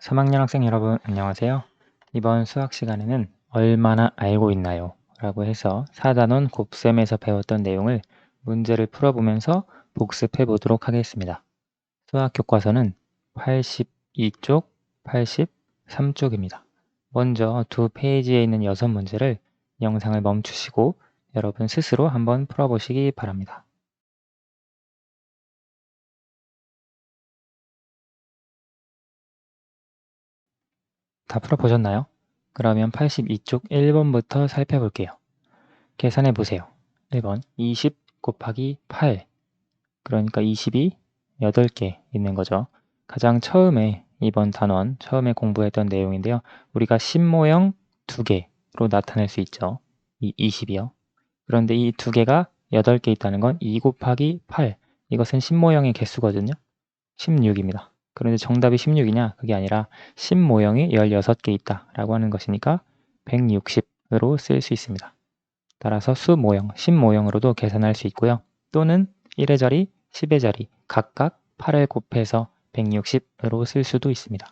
3학년 학생 여러분 안녕하세요. 이번 수학 시간에는 얼마나 알고 있나요? 라고 해서 4단원 곱셈에서 배웠던 내용을 문제를 풀어보면서 복습해 보도록 하겠습니다. 수학 교과서는 82쪽, 83쪽입니다. 먼저 두 페이지에 있는 여섯 문제를 영상을 멈추시고 여러분 스스로 한번 풀어보시기 바랍니다. 다 풀어보셨나요? 그러면 82쪽 1번부터 살펴볼게요. 계산해 보세요. 1번 20 곱하기 8 그러니까 20이 8개 있는 거죠. 가장 처음에 이번 단원 처음에 공부했던 내용인데요. 우리가 10모형 2개로 나타낼 수 있죠. 이 20이요. 그런데 이두 개가 8개 있다는 건 2 곱하기 8 이것은 10모형의 개수거든요. 16입니다. 그런데 정답이 16이냐? 그게 아니라 10 모형이 16개 있다 라고 하는 것이니까 160으로 쓸 수 있습니다. 따라서 수 모형, 10 모형으로도 계산할 수 있고요. 또는 1의 자리, 10의 자리 각각 8을 곱해서 160으로 쓸 수도 있습니다.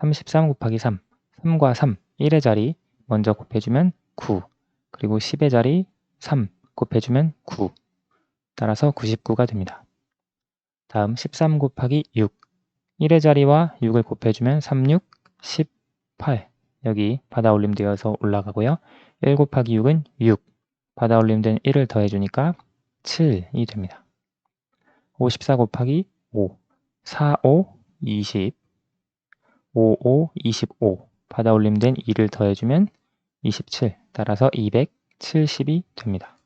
33 곱하기 3, 3과 3, 1의 자리 먼저 곱해주면 9, 그리고 10의 자리 3 곱해주면 9, 따라서 99가 됩니다. 다음 13 곱하기 6, 1의 자리와 6을 곱해주면 36, 18 여기 받아올림 되어서 올라가고요. 1 곱하기 6은 6 받아올림 된 1을 더해주니까 7이 됩니다. 54 곱하기 5 4, 5, 20 5, 5, 25 받아올림 된 2를 더해주면 27 따라서 270이 됩니다.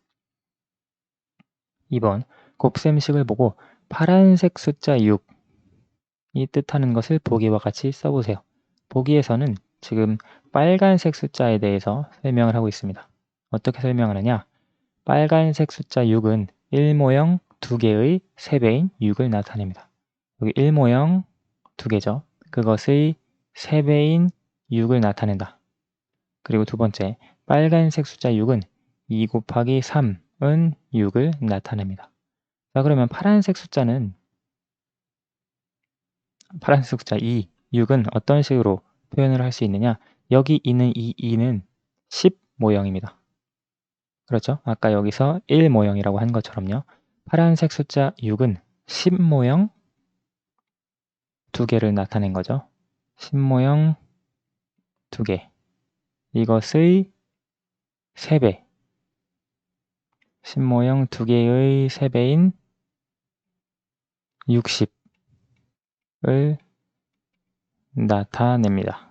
2번 곱셈식을 보고 파란색 숫자 6 이 뜻하는 것을 보기와 같이 써보세요. 보기에서는 지금 빨간색 숫자에 대해서 설명을 하고 있습니다. 어떻게 설명을 하냐? 빨간색 숫자 6은 1모형 2개의 3배인 6을 나타냅니다. 여기 1모형 2개죠. 그것의 3배인 6을 나타낸다. 그리고 두 번째, 빨간색 숫자 6은 2 곱하기 3은 6을 나타냅니다. 자, 그러면 파란색 숫자는 파란색 숫자 2, 6은 어떤 식으로 표현을 할 수 있느냐? 여기 있는 이 2는 10 모형입니다. 그렇죠? 아까 여기서 1 모형이라고 한 것처럼요. 파란색 숫자 6은 10 모형 두 개를 나타낸 거죠. 10 모형 두 개. 이것의 3배. 10 모형 두 개의 3배인 60. 을 나타냅니다.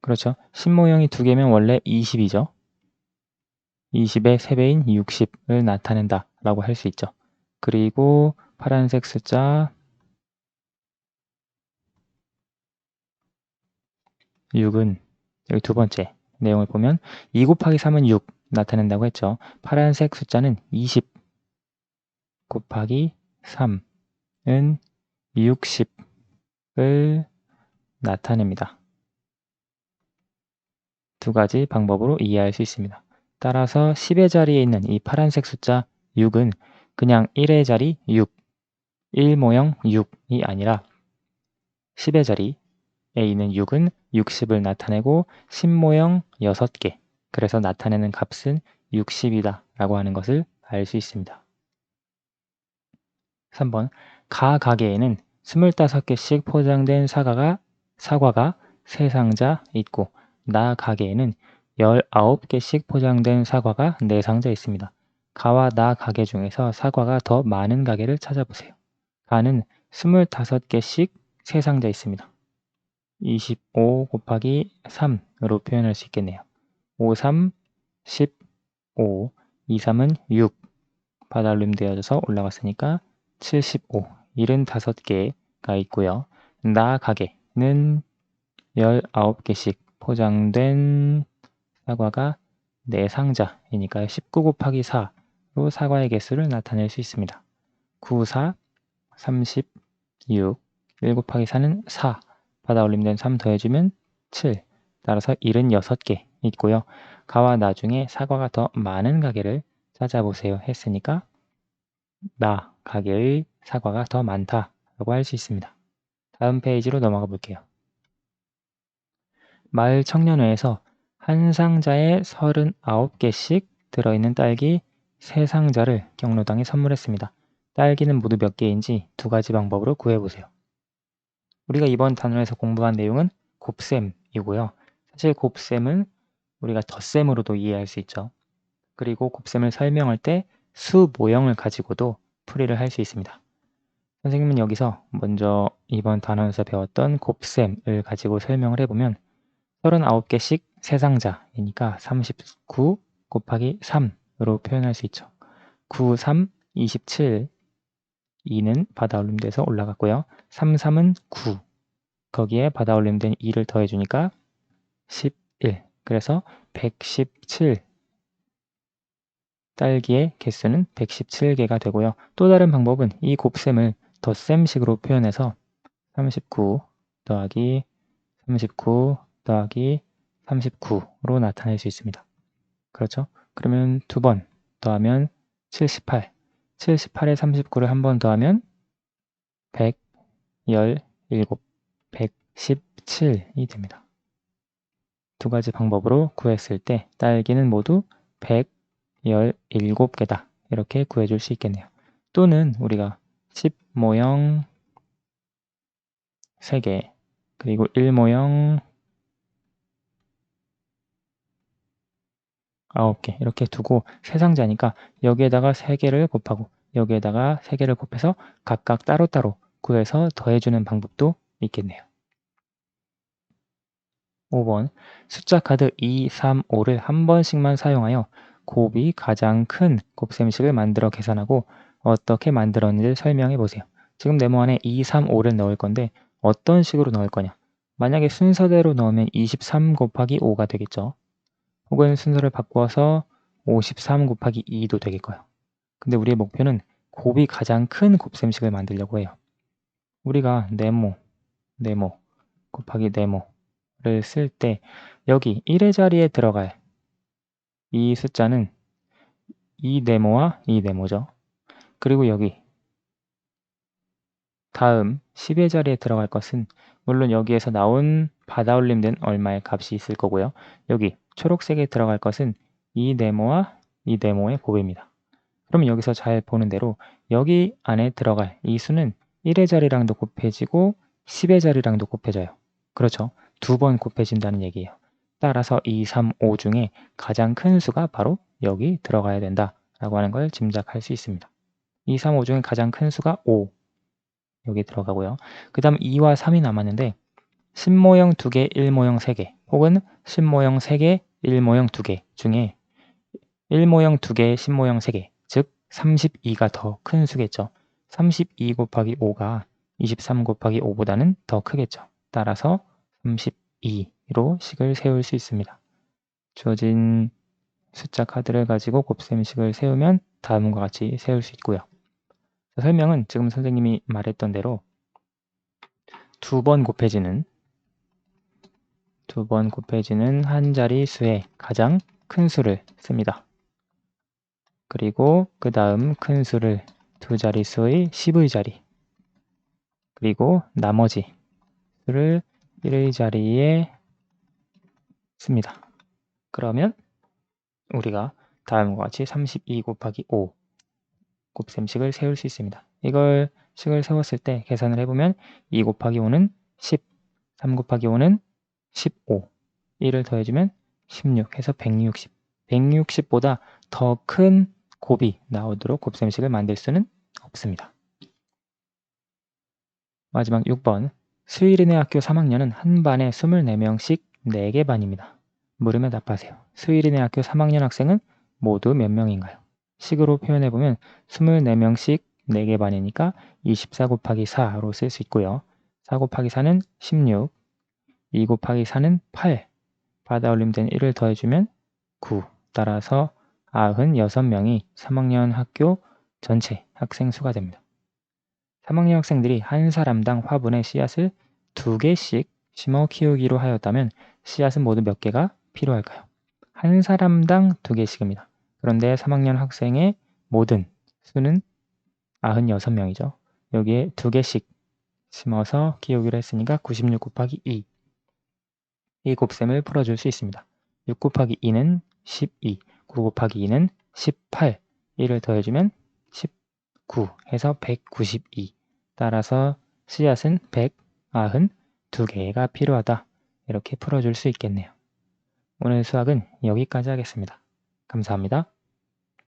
그렇죠. 신모형이 두 개면 원래 20이죠. 20의 3배인 60을 나타낸다 라고 할 수 있죠. 그리고 파란색 숫자 6은 여기 두 번째 내용을 보면 2 곱하기 3은 6 나타낸다고 했죠. 파란색 숫자는 20 곱하기 3 은 60을 나타냅니다. 두 가지 방법으로 이해할 수 있습니다. 따라서 10의 자리에 있는 이 파란색 숫자 6은 그냥 1의 자리 6, 1 모형 6이 아니라 10의 자리에 있는 6은 60을 나타내고 10 모형 6개, 그래서 나타내는 값은 60이다 라고 하는 것을 알 수 있습니다. 3번 가 가게에는 25개씩 포장된 사과가, 사과가 3상자 있고 나 가게에는 19개씩 포장된 사과가 4상자 있습니다. 가와 나 가게 중에서 사과가 더 많은 가게를 찾아보세요. 가는 25개씩 3상자 있습니다. 25 곱하기 3으로 표현할 수 있겠네요. 5, 3, 15, 2, 3은 6 바다올림 되어져서 올라갔으니까 75 75개가 있고요. 나 가게는 19개씩 포장된 사과가 4상자이니까 19 곱하기 4로 사과의 개수를 나타낼 수 있습니다. 9, 4, 36, 1 곱하기 4는 4, 받아 올림된 3 더해주면 7, 따라서 76개 있고요. 가와 나중에 사과가 더 많은 가게를 찾아보세요 했으니까 나 가게의 사과가 더 많다라고 할 수 있습니다. 다음 페이지로 넘어가 볼게요. 마을 청년회에서 한 상자에 39개씩 들어있는 딸기 3상자를 경로당에 선물했습니다. 딸기는 모두 몇 개인지 두 가지 방법으로 구해보세요. 우리가 이번 단원에서 공부한 내용은 곱셈이고요. 사실 곱셈은 우리가 덧셈으로도 이해할 수 있죠. 그리고 곱셈을 설명할 때 수 모형을 가지고도 풀이를 할 수 있습니다. 선생님은 여기서 먼저 이번 단원에서 배웠던 곱셈을 가지고 설명을 해보면 39개씩 3상자이니까 39 곱하기 3으로 표현할 수 있죠. 9, 3, 27 2는 받아올림돼서 올라갔고요. 3, 3은 9 거기에 받아올림된 2를 더해주니까 11 그래서 117 딸기의 개수는 117개가 되고요. 또 다른 방법은 이 곱셈을 덧셈식으로 표현해서 39 더하기 39 더하기 39로 나타낼 수 있습니다. 그렇죠? 그러면 두 번 더하면 78 78에 39를 한 번 더하면 117 117이 됩니다. 두 가지 방법으로 구했을 때 딸기는 모두 117개다. 이렇게 구해줄 수 있겠네요. 또는 우리가 10 모형 3개. 그리고 1모형 9개. 이렇게 두고 세 상자니까 여기에다가 3개를 곱하고 여기에다가 3개를 곱해서 각각 따로따로 구해서 더해주는 방법도 있겠네요. 5번. 숫자 카드 2, 3, 5를 한 번씩만 사용하여 곱이 가장 큰 곱셈식을 만들어 계산하고 어떻게 만들었는지 설명해 보세요. 지금 네모 안에 2, 3, 5를 넣을 건데 어떤 식으로 넣을 거냐? 만약에 순서대로 넣으면 23 곱하기 5가 되겠죠. 혹은 순서를 바꿔서 53 곱하기 2도 되겠고요. 근데 우리의 목표는 곱이 가장 큰 곱셈식을 만들려고 해요. 우리가 네모, 네모 곱하기 네모를 쓸 때 여기 1의 자리에 들어갈 이 숫자는 이 네모와 이 네모죠. 그리고 여기 다음 10의 자리에 들어갈 것은 물론 여기에서 나온 받아올림된 얼마의 값이 있을 거고요. 여기 초록색에 들어갈 것은 이 네모와 이 네모의 곱입니다. 그러면 여기서 잘 보는 대로 여기 안에 들어갈 이 수는 1의 자리랑도 곱해지고 10의 자리랑도 곱해져요. 그렇죠. 두 번 곱해진다는 얘기예요. 따라서 2, 3, 5 중에 가장 큰 수가 바로 여기 들어가야 된다라고 하는 걸 짐작할 수 있습니다. 2, 3, 5 중에 가장 큰 수가 5 여기 들어가고요. 그 다음 2와 3이 남았는데 10모형 2개, 1모형 3개 혹은 10모형 3개, 1모형 2개 중에 1모형 2개, 10모형 3개 즉 32가 더 큰 수겠죠. 32 곱하기 5가 23 곱하기 5보다는 더 크겠죠. 따라서 32로 식을 세울 수 있습니다. 주어진 숫자 카드를 가지고 곱셈식을 세우면 다음과 같이 세울 수 있고요. 설명은 지금 선생님이 말했던 대로 두 번 곱해지는 두 번 곱해지는 한 자리 수의 가장 큰 수를 씁니다. 그리고 그 다음 큰 수를 두 자릿수의 10의 자리 그리고 나머지 수를 1의 자리에 씁니다. 그러면 우리가 다음과 같이 32 곱하기 5 곱셈식을 세울 수 있습니다. 이걸 식을 세웠을 때 계산을 해보면 2 곱하기 5는 10, 3 곱하기 5는 15, 1을 더해주면 16 해서 160. 160보다 더 큰 곱이 나오도록 곱셈식을 만들 수는 없습니다. 마지막 6번 수일인의 학교 3학년은 한 반에 24명씩 4개 반입니다. 물으면 답하세요. 수일인의 학교 3학년 학생은 모두 몇 명인가요? 식으로 표현해 보면 24명씩 4개 반이니까 24 곱하기 4로 쓸 수 있고요. 4 곱하기 4는 16, 2 곱하기 4는 8, 받아 올림된 1을 더해주면 9, 따라서 96명이 3학년 학교 전체 학생 수가 됩니다. 3학년 학생들이 한 사람당 화분에 씨앗을 두 개씩 심어 키우기로 하였다면 씨앗은 모두 몇 개가 필요할까요? 한 사람당 두 개씩입니다. 그런데 3학년 학생의 모든 수는 96명이죠. 여기에 두 개씩 심어서 키우기로 했으니까 96 곱하기 2. 이 곱셈을 풀어줄 수 있습니다. 6 곱하기 2는 12, 9 곱하기 2는 18, 1을 더해주면 19 해서 192. 따라서 씨앗은 192개가 필요하다. 이렇게 풀어줄 수 있겠네요. 오늘 수학은 여기까지 하겠습니다. 감사합니다.